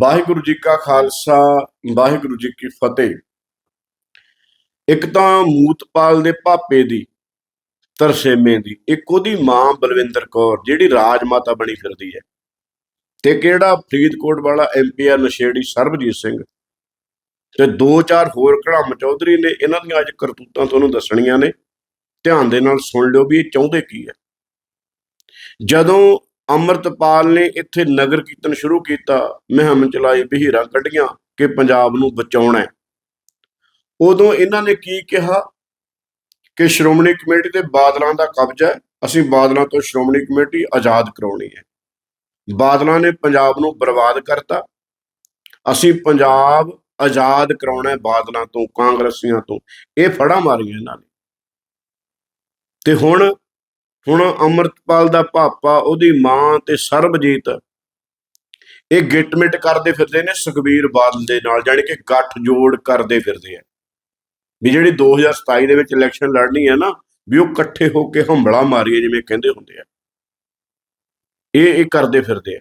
ਵਾਹਿਗੁਰੂ ਜੀ ਕਾ ਖਾਲਸਾ, ਵਾਹਿਗੁਰੂ ਜੀ ਕੀ ਫਤਿਹ। ਇੱਕ ਤਾਂ ਮੂਤਪਾਲ ਦੇ ਭਾਪੇ ਦੀ, ਤਰਸੇਮੇ ਦੀ, ਇੱਕ ਉਹਦੀ ਮਾਂ ਬਲਵਿੰਦਰ ਕੌਰ, ਜਿਹੜੀ ਰਾਜ ਮਾਤਾ ਬਣੀ ਫਿਰਦੀ ਹੈ। ਤੇ ਕਿਹੜਾ? ਫਰੀਦਕੋਟ ਵਾਲਾ ਐਮਪੀਆਰ ਨਸ਼ੇੜੀ ਸਰਬਜੀਤ ਸਿੰਘ। ਤੇ ਦੋ ਚਾਰ ਹੋਰ ਕੜਮ ਚੌਧਰੀ ਨੇ, ਇਹਨਾਂ ਦੀਆਂ ਅੱਜ ਕਰਤੂਤਾਂ ਤੁਹਾਨੂੰ ਦੱਸਣੀਆਂ ਨੇ। ਧਿਆਨ ਦੇ ਨਾਲ ਸੁਣ ਲਿਓ ਵੀ ਇਹ ਚਾਹੁੰਦੇ ਕੀ ਹੈ। ਜਦੋਂ ਅੰਮ੍ਰਿਤਪਾਲ ਨੇ ਇੱਥੇ ਨਗਰ ਕੀਰਤਨ ਸ਼ੁਰੂ ਕੀਤਾ। ਮੁਹਿੰਮ ਚਲਾਈ ਬਹੀਰਾਂ ਕੱਢੀਆਂ ਕਿ ਪੰਜਾਬ ਨੂੰ ਬਚਾਉਣਾ ਹੈ। ਉਦੋਂ ਇਹਨਾਂ ਨੇ ਕੀ ਕਿਹਾ? ਕਿ ਸ਼੍ਰੋਮਣੀ ਕਮੇਟੀ ਤੇ ਬਾਦਲਾਂ ਦਾ ਕਬਜ਼ਾ ਹੈ। ਅਸੀਂ ਬਾਦਲਾਂ ਤੋਂ ਸ਼੍ਰੋਮਣੀ ਕਮੇਟੀ ਆਜ਼ਾਦ ਕਰਾਉਣੀ ਹੈ। ਬਾਦਲਾਂ ਨੇ ਪੰਜਾਬ ਨੂੰ ਬਰਬਾਦ ਕਰਤਾ। ਅਸੀਂ ਪੰਜਾਬ ਆਜ਼ਾਦ ਕਰਾਉਣਾ ਹੈ ਬਾਦਲਾਂ ਤੋਂ, ਕਾਂਗਰਸੀਆਂ ਤੋਂ। ਇਹ ਫੜਾ ਮਾਰੀਆਂ ਇਹਨਾਂ ਨੇ। ਤੇ ਹੁਣ ਹੁਣ ਅੰਮ੍ਰਿਤਪਾਲ ਦਾ ਪਾਪਾ, ਉਹਦੀ ਮਾਂ ਤੇ ਸਰਬਜੀਤ, ਇਹ ਗਿੱਟਮਿਟ ਕਰਦੇ ਫਿਰਦੇ ਨੇ ਸੁਖਬੀਰ ਬਾਦਲ ਦੇ ਨਾਲ, ਜਾਣੀ ਕਿ ਗੱਠ ਜੋੜ ਕਰਦੇ ਫਿਰਦੇ ਆ। ਵੀ ਜਿਹੜੀ 2027 ਦੇ ਵਿੱਚ ਇਲੈਕਸ਼ਨ ਲੜਨੀ ਹੈ ਨਾ, ਵੀ ਉਹ ਇਕੱਠੇ ਹੋ ਕੇ ਹੰਬਲਾ ਮਾਰੀਏ ਜਿਵੇਂ ਕਹਿੰਦੇ ਹੁੰਦੇ ਆ। ਇਹ ਇਹ ਕਰਦੇ ਫਿਰਦੇ ਆ।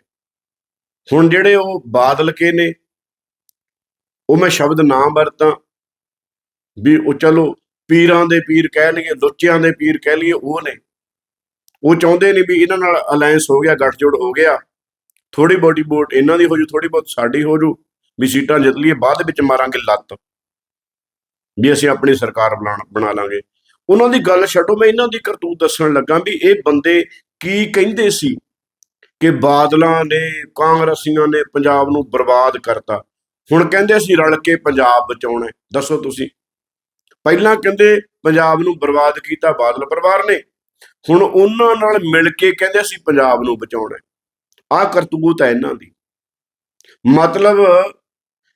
ਹੁਣ ਜਿਹੜੇ ਉਹ ਬਾਦਲ ਕੇ ਨੇ, ਉਹ ਮੈਂ ਸ਼ਬਦ ਨਾ ਵਰਤਾਂ, ਵੀ ਉਹ ਚਲੋ ਪੀਰਾਂ ਦੇ ਪੀਰ ਕਹਿ ਲਈਏ, ਲੁੱਚਿਆਂ ਦੇ ਪੀਰ ਕਹਿ ਲਈਏ, ਉਹ ਨੇ। ਉਹ ਚਾਹੁੰਦੇ ਨੇ ਵੀ ਇਹਨਾਂ ਨਾਲ ਅਲਾਈਅੰਸ ਹੋ ਗਿਆ, ਗੱਠਜੋੜ ਹੋ ਗਿਆ। ਥੋੜੀ ਬੋਡੀ ਵੋਟ ਇਹਨਾਂ ਦੀ ਹੋ ਜੂ ਥੋੜੀ ਬਹੁਤ ਸਾਡੀ ਹੋ ਜੂ। ਵੀ ਸੀਟਾਂ ਜਿੱਤ ਲਈਏ, ਬਾਅਦ ਵਿੱਚ ਮਾਰਾਂਗੇ ਲੱਤ। ਵੀ ਅਸੀਂ ਆਪਣੀ ਸਰਕਾਰ ਬਣਾ ਬਣਾ ਲਾਂਗੇ। ਉਹਨਾਂ ਦੀ ਗੱਲ ਛੱਡੋ, ਮੈਂ ਇਹਨਾਂ ਦੀ ਕਰਤੂਤ ਦੱਸਣ ਲੱਗਾ ਵੀ ਇਹ ਬੰਦੇ ਕੀ ਕਹਿੰਦੇ ਸੀ ਕਿ ਬਾਦਲਾਂ ਨੇ, ਕਾਂਗਰਸੀਆਂ ਨੇ ਪੰਜਾਬ ਨੂੰ ਬਰਬਾਦ ਕਰਤਾ। ਹੁਣ ਕਹਿੰਦੇ ਅਸੀਂ ਰਲ ਕੇ ਪੰਜਾਬ ਬਚਾਉਣਾ। ਦੱਸੋ ਤੁਸੀਂ। ਪਹਿਲਾਂ ਕਹਿੰਦੇ ਪੰਜਾਬ ਨੂੰ ਬਰਬਾਦ ਕੀਤਾ, ਬਾਦਲ ਪਰਿਵਾਰ ਨੇ। ਹੁਣ ਉਹਨਾਂ ਨਾਲ ਮਿਲ ਕੇ ਕਹਿੰਦੇ ਅਸੀਂ ਪੰਜਾਬ ਨੂੰ ਬਚਾਉਣਾ ਆਹ ਕਰਤੂਤ ਹੈ ਇਹਨਾਂ ਦੀ। ਮਤਲਬ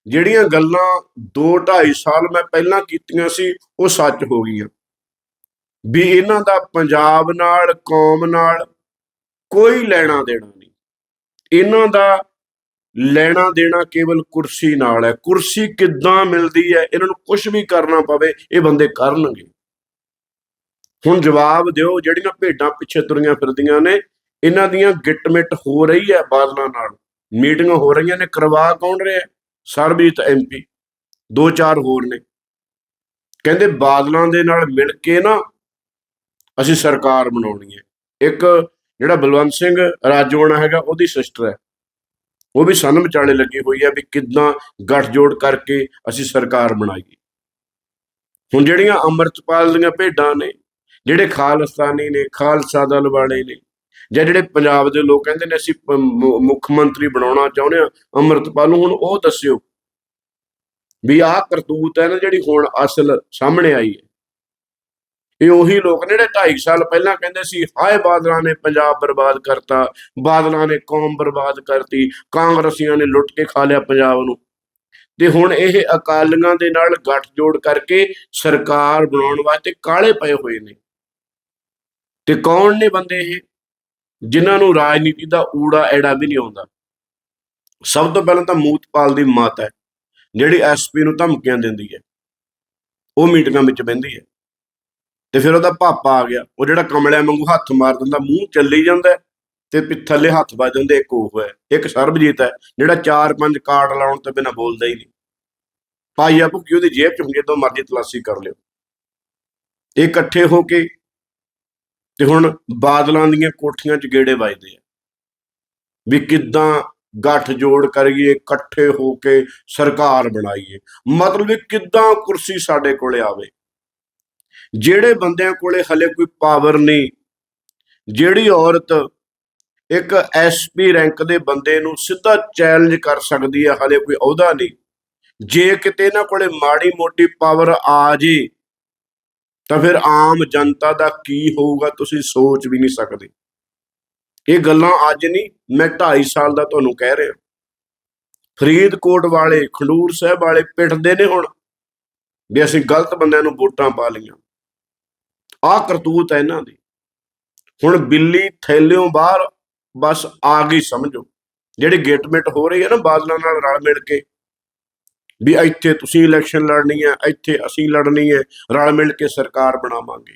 ਜਿਹੜੀਆਂ ਗੱਲਾਂ 2 2.5 ਸਾਲ ਮੈਂ ਪਹਿਲਾਂ ਕੀਤੀਆਂ ਸੀ, ਉਹ ਸੱਚ ਹੋ ਗਈਆਂ। ਵੀ ਇਹਨਾਂ ਦਾ ਪੰਜਾਬ ਨਾਲ, ਕੌਮ ਨਾਲ ਕੋਈ ਲੈਣਾ ਦੇਣਾ ਨਹੀਂ। ਇਹਨਾਂ ਦਾ ਲੈਣਾ ਦੇਣਾ ਕੇਵਲ ਕੁਰਸੀ ਨਾਲ ਹੈ। ਕੁਰਸੀ ਕਿੱਦਾਂ ਮਿਲਦੀ ਹੈ, ਇਹਨਾਂ ਨੂੰ ਕੁਝ ਵੀ ਕਰਨਾ ਪਵੇ, ਇਹ ਬੰਦੇ ਕਰਨਗੇ। ਹੁਣ ਜਵਾਬ ਦਿਓ, ਜਿਹੜੀਆਂ ਭੇਡਾਂ ਪਿੱਛੇ ਤੁਰੀਆਂ ਫਿਰਦੀਆਂ ਨੇ, ਇਹਨਾਂ ਦੀਆਂ ਗਿੱਟਮਿਟ ਹੋ ਰਹੀ ਹੈ ਬਾਦਲਾਂ ਨਾਲ। ਮੀਟਿੰਗਾਂ ਹੋ ਰਹੀਆਂ ਨੇ, ਕਰਵਾ ਕੌਣ ਰਿਹਾ? ਸਰਬਜੀਤ ਐਮਪੀ ਦੋ ਚਾਰ ਹੋਰ ਨੇ। ਕਹਿੰਦੇ ਬਾਦਲਾਂ ਦੇ ਨਾਲ ਮਿਲ ਕੇ ਨਾ ਅਸੀਂ ਸਰਕਾਰ ਬਣਾਉਣੀ ਹੈ। ਇੱਕ ਜਿਹੜਾ ਬਲਵੰਤ ਸਿੰਘ ਰਾਜੋਣਾ ਹੈਗਾ, ਉਹਦੀ ਸਿਸਟਰ ਹੈ। ਉਹ ਵੀ ਸਾਨੂੰ ਵਿਚਾਲੇ ਲੱਗੀ ਹੋਈ ਹੈ ਵੀ ਕਿੱਦਾਂ ਗੱਠਜੋੜ ਕਰਕੇ ਅਸੀਂ ਸਰਕਾਰ ਬਣਾਈਏ। ਹੁਣ ਜਿਹੜੀਆਂ ਅੰਮ੍ਰਿਤਪਾਲ ਦੀਆਂ ਭੇਡਾਂ ਨੇ ਜਿਹੜੇ ਖਾਲਸਤਾਨੀ ਨੇ, ਖਾਲਸਾ ਦਲ ਵਾਲੇ ਨੇ, ਜਾਂ ਜਿਹੜੇ ਪੰਜਾਬ ਦੇ ਲੋਕ ਕਹਿੰਦੇ ਨੇ, ਅਸੀਂ ਮੁੱਖ ਮੰਤਰੀ ਬਣਾਉਣਾ ਚਾਹੁੰਦੇ ਆ ਅੰਮ੍ਰਿਤਪਾਲ ਨੂੰ ਹੁਣ ਉਹ ਦੱਸਿਓ ਵੀ ਆਹ ਕਰਤੂਤ ਹੈ ਨਾ, ਜਿਹੜੀ ਹੁਣ ਅਸਲ ਸਾਹਮਣੇ ਆਈ ਹੈ। ਇਹ ਉਹੀ ਲੋਕ ਨੇ ਜਿਹੜੇ 2.5 ਸਾਲ ਪਹਿਲਾਂ ਕਹਿੰਦੇ ਸੀ, ਹਾਏ ਬਾਦਲਾਂ ਨੇ ਪੰਜਾਬ ਬਰਬਾਦ ਕਰਤਾ, ਬਾਦਲਾਂ ਨੇ ਕੌਮ ਬਰਬਾਦ ਕਰਤੀ, ਕਾਂਗਰਸੀਆਂ ਨੇ ਲੁੱਟ ਕੇ ਖਾ ਲਿਆ ਪੰਜਾਬ ਨੂੰ। ਤੇ ਹੁਣ ਇਹ ਅਕਾਲੀਆਂ ਦੇ ਨਾਲ ਗੱਠਜੋੜ ਕਰਕੇ ਸਰਕਾਰ ਬਣਾਉਣ ਵਾਸਤੇ ਕਾਲੇ ਪਏ ਹੋਏ ਨੇ। ਤੇ ਕੌਣ ਨੇ ਬੰਦੇ ਇਹ? ਜਿਨ੍ਹਾਂ ਨੂੰ ਰਾਜਨੀਤੀ ਦਾ ਊੜਾ ਐੜਾ ਵੀ ਨਹੀਂ ਆਉਂਦਾ। ਸਭ ਤੋਂ ਪਹਿਲਾਂ ਤਾਂ ਮੂਤਪਾਲ ਦੀ ਮਾਤਾ ਹੈ ਜਿਹੜੀ ਐਸਪੀ ਨੂੰ ਧਮਕੀਆਂ ਦਿੰਦੀ ਹੈ। ਉਹ ਮੀਟਿੰਗਾਂ ਵਿੱਚ ਬਹਿੰਦੀ ਹੈ। ਤੇ ਫਿਰ ਉਹਦਾ ਪਾਪਾ ਆ ਗਿਆ। ਉਹ ਜਿਹੜਾ ਕਮਲਿਆਂ ਵਾਂਗੂ ਹੱਥ ਮਾਰ ਦਿੰਦਾ ਮੂੰਹ ਚੱਲੀ ਜਾਂਦਾ ਹੈ, ਤੇ ਥੱਲੇ ਹੱਥ ਵੱਜ ਜਾਂਦੇ ਇੱਕ ਉਹ ਹੈ। ਇੱਕ ਸਰਬਜੀਤ ਹੈ ਜਿਹੜਾ ਚਾਰ ਪੰਜ ਕਾਰਡ ਲਾਉਣ ਤੋਂ ਬਿਨਾ ਬੋਲਦਾ ਹੀ ਨਹੀਂ। ਭਾਈ ਪਾਈਆ ਭੁੱਕੀ ਉਹਦੀ ਜੇਬ ਚ ਹੁੰਦੀ ਤੋਂ ਮਰਜ਼ੀ ਤਲਾਸ਼ੀ ਕਰ ਲਿਓ। ਇਹ ਇਕੱਠੇ ਹੋ ਕੇ ਤੇ ਹੁਣ ਬਾਦਲਾਂ ਦੀਆਂ ਕੋਠੀਆਂ 'ਚ ਗੇੜੇ ਵੱਜਦੇ ਆ। ਵੀ ਕਿੱਦਾਂ ਗੱਠ ਜੋੜ ਕਰੀਏ, ਇਕੱਠੇ ਹੋ ਕੇ ਸਰਕਾਰ ਬਣਾਈਏ। ਮਤਲਬ ਵੀ ਕਿੱਦਾਂ ਕੁਰਸੀ ਸਾਡੇ ਕੋਲੇ ਆਵੇ। ਜਿਹੜੇ ਬੰਦਿਆਂ ਕੋਲੇ ਹਲੇ ਕੋਈ ਪਾਵਰ ਨਹੀਂ, ਜਿਹੜੀ ਔਰਤ ਇੱਕ ਐਸਪੀ ਰੈਂਕ ਦੇ ਬੰਦੇ ਨੂੰ ਸਿੱਧਾ ਚੈਲੰਜ ਕਰ ਸਕਦੀ ਹੈ ਹਲੇ ਕੋਈ ਅਹੁਦਾ ਨਹੀਂ। ਜੇ ਕਿਤੇ ਇਹਨਾਂ ਕੋਲੇ ਮਾੜੀ ਮੋਟੀ ਪਾਵਰ ਆ ਜੇ ਤਾਂ ਫਿਰ ਆਮ ਜਨਤਾ ਦਾ ਕੀ ਹੋਊਗਾ ਤੁਸੀਂ ਸੋਚ ਵੀ ਨਹੀਂ ਸਕਦੇ। ਇਹ ਗੱਲਾਂ ਅੱਜ ਨਹੀਂ, ਮੈਂ 2.5 ਸਾਲ ਦਾ ਤੁਹਾਨੂੰ ਕਹਿ ਰਿਹਾ। ਫਰੀਦਕੋਟ ਵਾਲੇ, ਖੰਡੂਰ ਸਾਹਿਬ ਵਾਲੇ ਪਿੱਟਦੇ ਨੇ ਹੁਣ ਵੀ ਅਸੀਂ ਗਲਤ ਬੰਦਿਆਂ ਨੂੰ ਵੋਟਾਂ ਪਾ ਲਈਆਂ। ਆਹ ਕਰਤੂਤ ਹੈ ਇਹਨਾਂ ਦੀ। ਹੁਣ ਬਿੱਲੀ ਥੈਲਿਓਂ ਬਾਹਰ ਬਸ ਆ ਗਈ ਸਮਝੋ। ਜਿਹੜੀ ਗਿੱਟਮਿਟ ਹੋ ਰਹੀ ਹੈ ਨਾ ਬਾਦਲਾਂ ਨਾਲ ਰਲ ਮਿਲ ਕੇ। ਵੀ ਇੱਥੇ ਤੁਸੀਂ ਇਲੈਕਸ਼ਨ ਲੜਨੀ ਹੈ, ਇੱਥੇ ਅਸੀਂ ਲੜਨੀ ਹੈ, ਰਲ ਮਿਲ ਕੇ ਸਰਕਾਰ ਬਣਾਵਾਂਗੇ।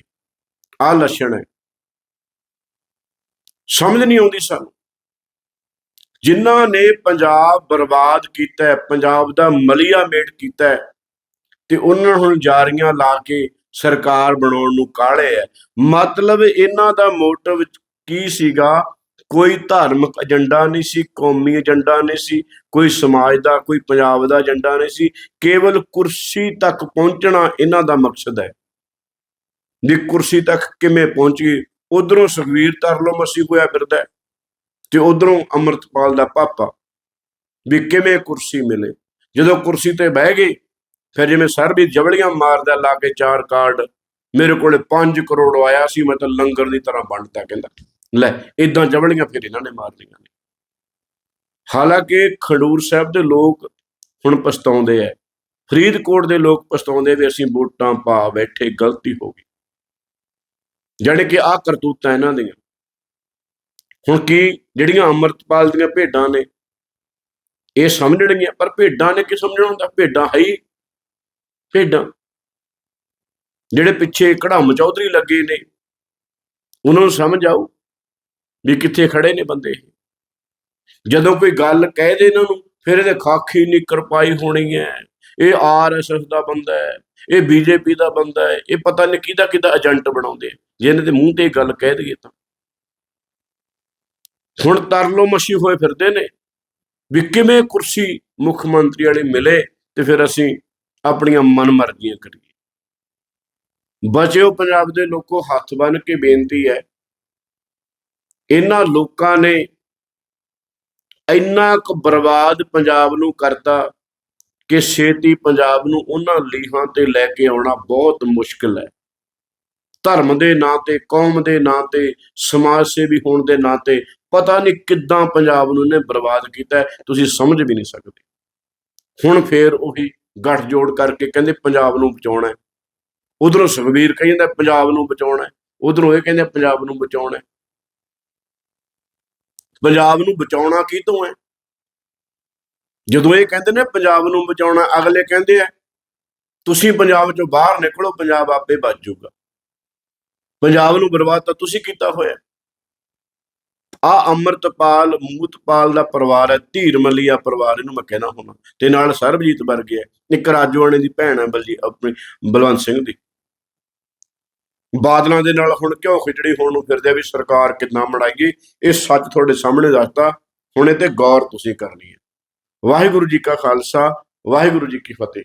ਆਹ ਲੱਛਣ ਹੈ। ਸਮਝ ਨਹੀਂ ਆਉਂਦੀ ਸਾਨੂੰ। ਜਿਨ੍ਹਾਂ ਨੇ ਪੰਜਾਬ ਬਰਬਾਦ ਕੀਤਾ ਹੈ, ਪੰਜਾਬ ਦਾ ਮਲੀਆ ਮੇਟ ਕੀਤਾ ਹੈ, ਤੇ ਉਹਨਾਂ ਹੁਣ ਜਾਰੀਆਂ ਲਾ ਕੇ ਸਰਕਾਰ ਬਣਾਉਣ ਨੂੰ ਕਾਹਲੇ ਹੈ। ਮਤਲਬ ਇਹਨਾਂ ਦਾ ਮੋਟਿਵ ਕੀ ਸੀਗਾ? ਕੋਈ ਧਾਰਮਿਕ ਏਜੰਡਾ ਨਹੀਂ ਸੀ, ਕੌਮੀ ਏਜੰਡਾ ਨਹੀਂ ਸੀ, ਕੋਈ ਸਮਾਜ ਦਾ, ਕੋਈ ਪੰਜਾਬ ਦਾ ਏਜੰਡਾ ਨਹੀਂ ਸੀ। ਕੇਵਲ ਕੁਰਸੀ ਤੱਕ ਪਹੁੰਚਣਾ ਇਹਨਾਂ ਦਾ ਮਕਸਦ ਹੈ। ਦੀ ਕੁਰਸੀ ਤੱਕ ਕਿਵੇਂ ਪਹੁੰਚੀ ਉਧਰੋਂ ਸੁਖਵੀਰ ਤਰਲੋ ਮਸੀ ਹੋਇਆ ਫਿਰਦਾ ਤੇ ਉਧਰੋਂ ਅੰਮ੍ਰਿਤਪਾਲ ਦਾ ਪਾਪਾ। ਵੀ ਕਿਵੇਂ ਕੁਰਸੀ ਮਿਲੇ? ਜਦੋਂ ਕੁਰਸੀ ਤੇ ਬਹਿ ਗਏ, ਫਿਰ ਜਿਵੇਂ ਸਰ ਵੀ ਜਵਲੀਆਂ ਮਾਰਦਾ ਲਾ ਕੇ ਚਾਰ ਕਾਰਡ, ਮੇਰੇ ਕੋਲੇ 5 ਕਰੋੜ ਆਇਆ ਸੀ, ਮੈਂ ਤਾਂ ਲੰਗਰ ਦੀ ਤਰ੍ਹਾਂ ਵੰਡਤਾ ਕਹਿੰਦਾ। ਲੈ ਇਦਾਂ ਜਵਲੀਆਂ ਫਿਰ ਇਹਨਾਂ ਨੇ ਮਾਰ ਲਈਆਂ ਨੇ। ਹਾਲਾਂਕਿ ਖੰਡੂਰ ਸਾਹਿਬ ਦੇ ਲੋਕ ਹੁਣ ਪਛਤਾਉਂਦੇ ਐ। ਫਰੀਦਕੋਟ ਦੇ ਲੋਕ ਪਛਤਾਉਂਦੇ ਵੀ ਅਸੀਂ ਵੋਟਾਂ ਪਾ ਬੈਠੇ, ਗਲਤੀ ਹੋ ਗਈ। ਜਾਣੀ ਕਿ ਆਹ ਕਰਤੂਤਾਂ ਇਹਨਾਂ ਦੀਆਂ। ਹੁਣ ਕੀ ਜਿਹੜੀਆਂ ਅੰਮ੍ਰਿਤਪਾਲ ਦੀਆਂ ਭੇਡਾਂ ਨੇ, ਇਹ ਸਮਝਣਗੀਆਂ? ਪਰ ਭੇਡਾਂ ਨੇ ਕੀ ਸਮਝਣਾ ਹੁੰਦਾ? ਭੇਡਾਂ ਹੈ ਹੀ ਭੇਡਾਂ। ਜਿਹੜੇ ਪਿੱਛੇ ਕੜਾਮ ਚੌਧਰੀ ਲੱਗੇ ਨੇ, ਉਹਨਾਂ ਨੂੰ ਸਮਝ ਆਊ? ਵੀ ਕਿੱਥੇ ਖੜੇ ਨੇ ਬੰਦੇ ਇਹ। ਜਦੋਂ ਕੋਈ ਗੱਲ ਕਹਿ ਦੇ ਇਹਨਾਂ ਨੂੰ, ਫਿਰ ਇਹਦੇ ਖਾਖੀ ਨਿੱਕਰ ਪਾਈ ਹੋਣੀ ਹੈ ਇਹ ਆਰਐਸਐਸ ਦਾ ਬੰਦਾ ਹੈ, ਇਹ ਬੀਜੇਪੀ ਦਾ ਬੰਦਾ ਹੈ, ਇਹ ਪਤਾ ਨਹੀਂ ਕਿਹਦਾ ਕਿਹਦਾ ਏਜੰਟ ਬਣਾਉਂਦੇ ਆ। ਜੇ ਇਹਨਾਂ ਦੇ ਮੂੰਹ ਤੇ ਇਹ ਗੱਲ ਕਹਿ ਦਈਏ ਤਾਂ ਹੁਣ ਤਰਲੋ ਮਸ਼ੀ ਹੋਏ ਫਿਰਦੇ ਨੇ, ਵੀ ਕਿਵੇਂ ਕੁਰਸੀ ਮੁੱਖ ਮੰਤਰੀ ਵਾਲੀ ਮਿਲੇ ਤੇ ਫਿਰ ਅਸੀਂ ਆਪਣੀਆਂ ਮਨਮਰਜ਼ੀਆਂ ਕਰੀਏ ਬਚਿਓ ਪੰਜਾਬ ਦੇ ਲੋਕੋ, ਹੱਥ ਬੰਨ ਕੇ ਬੇਨਤੀ ਹੈ ਇਹਨਾਂ ਲੋਕਾਂ ਨੇ ਇੰਨਾ ਕੁ ਬਰਬਾਦ ਪੰਜਾਬ ਨੂੰ ਕਰਤਾ ਕਿ ਛੇਤੀ ਪੰਜਾਬ ਨੂੰ ਉਹਨਾਂ ਲੀਹਾਂ ਤੇ ਲੈ ਕੇ ਆਉਣਾ ਬਹੁਤ ਮੁਸ਼ਕਲ ਹੈ। ਧਰਮ ਦੇ ਨਾਂ ਤੇ, ਕੌਮ ਦੇ ਨਾਂ ਤੇ, ਸਮਾਜ ਸੇਵੀ ਹੋਣ ਦੇ ਨਾਂ ਤੇ ਪਤਾ ਨਹੀਂ ਕਿੱਦਾਂ ਪੰਜਾਬ ਨੂੰ ਇਹਨੇ ਬਰਬਾਦ ਕੀਤਾ ਤੁਸੀਂ ਸਮਝ ਵੀ ਨਹੀਂ ਸਕਦੇ। ਹੁਣ ਫੇਰ ਉਹੀ ਗੱਠ ਜੋੜ ਕਰਕੇ ਕਹਿੰਦੇ ਪੰਜਾਬ ਨੂੰ ਬਚਾਉਣਾ ਹੈ। ਉਧਰੋਂ ਸੁਖਬੀਰ ਕਹਿੰਦਾ ਪੰਜਾਬ ਨੂੰ ਬਚਾਉਣਾ ਹੈ, ਉਧਰੋਂ ਇਹ ਕਹਿੰਦੇ ਪੰਜਾਬ ਨੂੰ ਬਚਾਉਣਾ ਹੈ। ਪੰਜਾਬ ਨੂੰ ਬਚਾਉਣਾ ਕੀ ਤੋਂ ਹੈ? ਜਦੋਂ ਇਹ ਕਹਿੰਦੇ ਨੇ ਪੰਜਾਬ ਨੂੰ ਬਚਾਉਣਾ, ਅਗਲੇ ਕਹਿੰਦੇ ਆ, ਤੁਸੀਂ ਪੰਜਾਬ ਚੋਂ ਬਾਹਰ ਨਿਕਲੋ, ਪੰਜਾਬ ਆਪੇ ਬਚ ਜਾਊਗਾ। ਪੰਜਾਬ ਨੂੰ ਬਰਬਾਦ ਤਾਂ ਤੁਸੀਂ ਕੀਤਾ ਹੋਇਆ। ਆ ਅੰਮ੍ਰਿਤਪਾਲ, ਮੂਤਪਾਲ ਦਾ ਪਰਿਵਾਰ ਹੈ ਧੀਰ ਮਲੀਆ ਪਰਿਵਾਰ, ਇਹਨੂੰ ਮੈਂ ਕਹਿਣਾ ਹੋਣਾ। ਤੇ ਨਾਲ ਸਰਬਜੀਤ ਵਰਗੇ ਹੈ ਇੱਕ ਰਾਜਵਾਨੇ ਦੀ ਭੈਣ ਹੈ, ਬਲਜੀ, ਆਪਣੀ, ਬਲਵੰਤ ਸਿੰਘ ਦੀ। ਬਾਦਲਾਂ ਦੇ ਨਾਲ ਹੁਣ ਕਿਉਂ ਖਿਚੜੀ ਹੋਣ ਨੂੰ ਫਿਰਦੇ ਆ ਵੀ ਸਰਕਾਰ ਕਿੰਨਾ ਮੜਾਈਏ ਇਹ ਸੱਚ ਤੁਹਾਡੇ ਸਾਹਮਣੇ ਦੱਸਤਾ। ਹੁਣ ਇਹ ਤੇ ਗੌਰ ਤੁਸੀਂ ਕਰਨੀ ਹੈ। ਵਾਹਿਗੁਰੂ ਜੀ ਕਾ ਖਾਲਸਾ, ਵਾਹਿਗੁਰੂ ਜੀ ਕੀ ਫਤਿਹ।